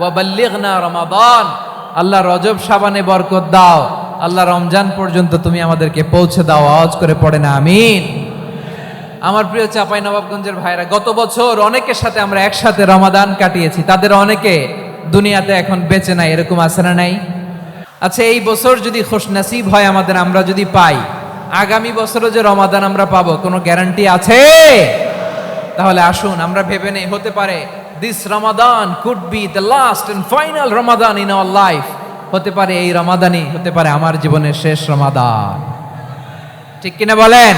শাবান ওয়া বাল্লিগনা রমাদান। আল্লাহ রজব সাবানে বরকত দাও। আল্লাহ রমজান পর্যন্ত তুমি আমাদেরকে পৌঁছে দাও, আওয়াজ করে পড়ে না, আমিন। আমার প্রিয় চাপাই নবাবগঞ্জের ভাইরা, গত বছর অনেকের সাথে আমরা একসাথে রমাদান কাটিয়েছি। তাদের অনেকে দুনিয়াতে এখন বেঁচে নাই, এরকম আছে না নাই? আচ্ছা এই বছর যদি খুশনসিব হয় আমাদের, আমরা যদি পাই, আগামী বছরও যে রমাদান আমরা পাবো, কোনো গ্যারান্টি আছে? তাহলে আসুন, আমরা ভেবে নেই, হতে পারে। This Ramadan could be the last and final Ramadan in our life হতে পারে এই রমাদানই হতে পারে আমার জীবনের শেষ রমাদান ঠিক কিনা বলেন?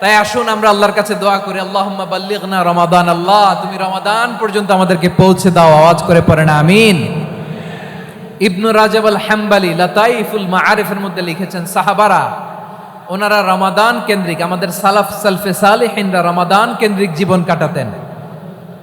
তাই আসুন আমরা আল্লাহর কাছে দোয়া করি, আল্লাহুম্মা বাল্লিগনা রমাদান আল্লাহ, তুমি রমাদান পর্যন্ত আমাদেরকে পৌঁছে দাও, আওয়াজ করে পড়েন, আমিন। ইবনু রাজাব আল হাম্বালি লাতাইফুল মাআরিফের মধ্যে লিখেছেন, সাহাবারা, ওনারা রমাদান কেন্দ্রিক, আমাদের সালাফ সালফে সালেহিনরা রমাদান কেন্দ্রিক জীবন কাটাতেন।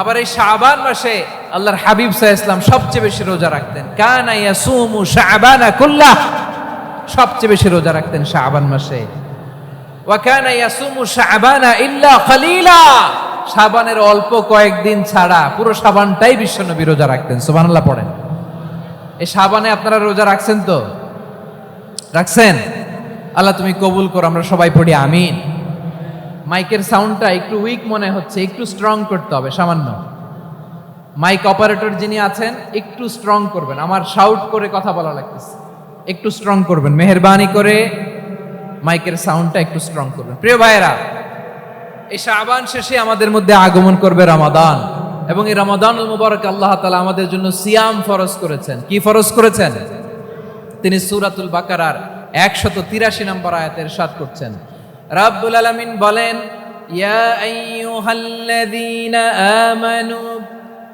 আবার এই শাবান মাসে আল্লাহর হাবিব সাহ ইসলাম সবচেয়ে বেশি রোজা রাখতেন। কানা ইয়াসুমু শাবানা কুল্লাহ। সবচেয়ে বেশি রোজা রাখতেন শাবান মাসে। ওয়াকানা ইয়াসুমু শাবানা ইল্লা কলিলা শাবানের অল্প কয়েকদিন ছাড়া পুরো শাবানটাই বিশ্বনবী রোজা রাখতেন। সুবহানাল্লাহ পড়েন। এই শাবানে আপনারা রোজা রাখছেন তো? রাখছেন? আল্লাহ তুমি কবুল করো, আমরা সবাই পড়ি আমিন। মাইকের সাউন্ডটা একটু উইক মনে হচ্ছে, একটু স্ট্রং করতে হবে, সামান্য। মাইক অপারেটর যিনি আছেন, একটু স্ট্রং করবেন। আমার শাউট করে কথা বলা লাগতেছে। একটু স্ট্রং করবেন। মেহরবানি করে মাইকের সাউন্ডটা একটু স্ট্রং করবেন। প্রিয় ভাইয়েরা, এই শাবান শেষে আমাদের মধ্যে আগমন করবে রমাদান। এবং এই রমাদান মুবারক আল্লাহ তালা আমাদের জন্য সিয়াম ফরজ করেছেন। কি ফরজ করেছেন? তিনি সুরাতুল বাকারার একশত তিরাশি নম্বর আয়াতের সাত করছেন। রাব্বুল আলামিন বলেন, ইয়া আইয়ুহাল্লাযীনা আমানু,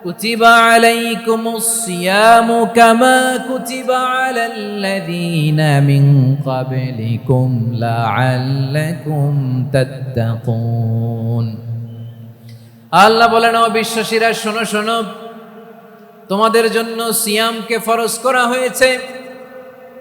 কুতিবা আলাইকুমুস সিয়ামু কামা কুতিবা আলাল্লাযীনা মিন ক্বাবলিকুম লাআল্লাকুম তাত্তাকুন। আল্লাহ বলেন, ও বিশ্বাসীরা, শোনো শোনো, তোমাদের জন্য সিয়ামকে ফরজ করা হয়েছে।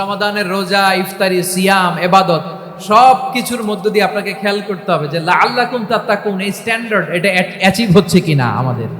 রমাদানের রোজা, ইফতারি, সিয়াম, এবাদত সব কিছুর মধ্য দিয়ে আপনাকে খেয়াল করতে হবে যে আল্লাহ কুম তাত্তাকুন, এই স্ট্যান্ডার্ড এটা অ্যাচিভ হচ্ছে কিনা আমাদের।